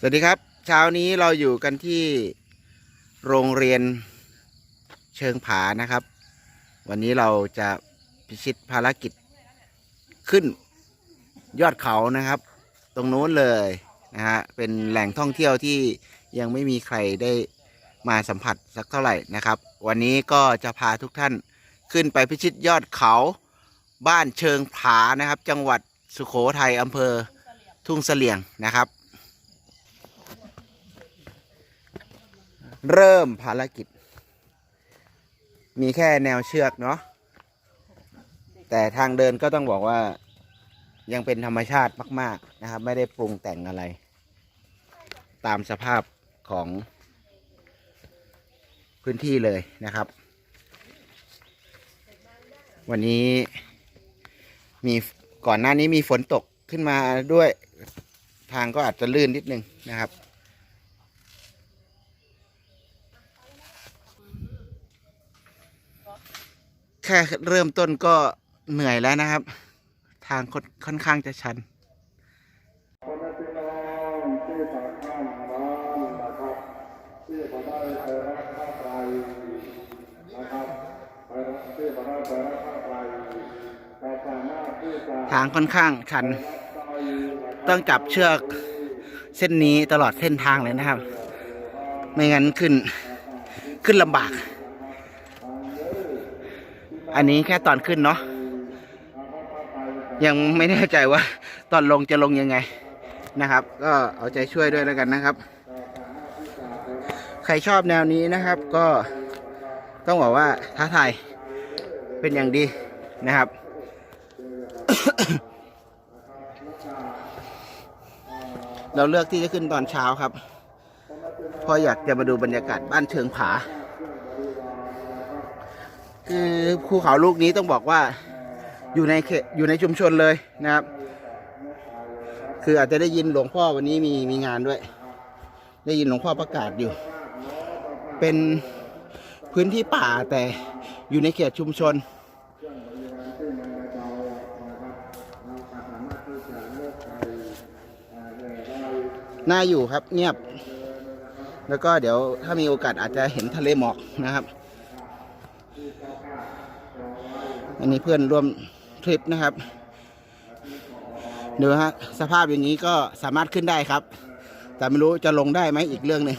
สวัสดีครับ เช้านี้เราอยู่กันที่โรงเรียนเชิงผานะครับ วันนี้เราจะพิชิตภารกิจขึ้นยอดเขานะครับ ตรงนู้นเลยนะฮะเป็นแหล่งท่องเที่ยวที่ยังไม่มีใครได้มาสัมผัสสักเท่าไหร่นะครับ วันนี้ก็จะพาทุกท่านขึ้นไปพิชิตยอดเขาบ้านเชิงผานะครับ จังหวัดสุโขทัยอำเภอทุ่งเสลี่ยงนะครับ เริ่มภารกิจ มีแค่แนวเชือกเนาะแต่ทางเดินก็ต้องบอกว่ายังเป็นธรรมชาติมาก ๆ นะครับ ไม่ได้ปรุงแต่งอะไร ตามสภาพของพื้นที่เลยนะครับ วันนี้มีก่อนหน้านี้มีฝนตกขึ้นมาด้วยทางก็อาจจะลื่นนิดนึงนะครับ แค่เริ่มต้นก็เหนื่อยแล้วนะครับ ทางค่อนข้างจะชันทางค่อนข้างชัน ต้องจับเชือกเส้นนี้ตลอดเส้นทางเลยนะครับ ไม่งั้นขึ้นขึ้นลำบาก อันนี้แค่ตอนขึ้นเนาะยังไม่แน่ใจว่า ตอนลงจะลงยังไงนะครับ ก็เอาใจช่วยด้วยแล้วกันนะครับ ใครชอบแนวนี้นะครับก็ต้องบอกว่าท้าทายเป็นอย่างดีนะครับ เราเลือกที่จะขึ้นตอนเช้าครับเพราะอยากจะมาดูบรรยากาศบ้านเชิงผา คือภูเขาลูกนี้ต้องบอกว่าอยู่ในเขตอยู่ในชุมชนเลยนะครับ คืออาจจะได้ยินหลวงพ่อวันนี้มีมีงานด้วย ได้ยินหลวงพ่อประกาศอยู่ เป็นพื้นที่ป่าแต่อยู่ในเขตชุมชน น่าอยู่ครับเงียบ แล้วก็เดี๋ยวถ้ามีโอกาสอาจจะเห็นทะเลหมอกนะครับ อันนี้เพื่อนร่วมทริปนะครับดูฮะสภาพอย่างนี้ก็สามารถขึ้นได้ครับ แต่ไม่รู้จะลงได้ไหมอีกเรื่องหนึ่ง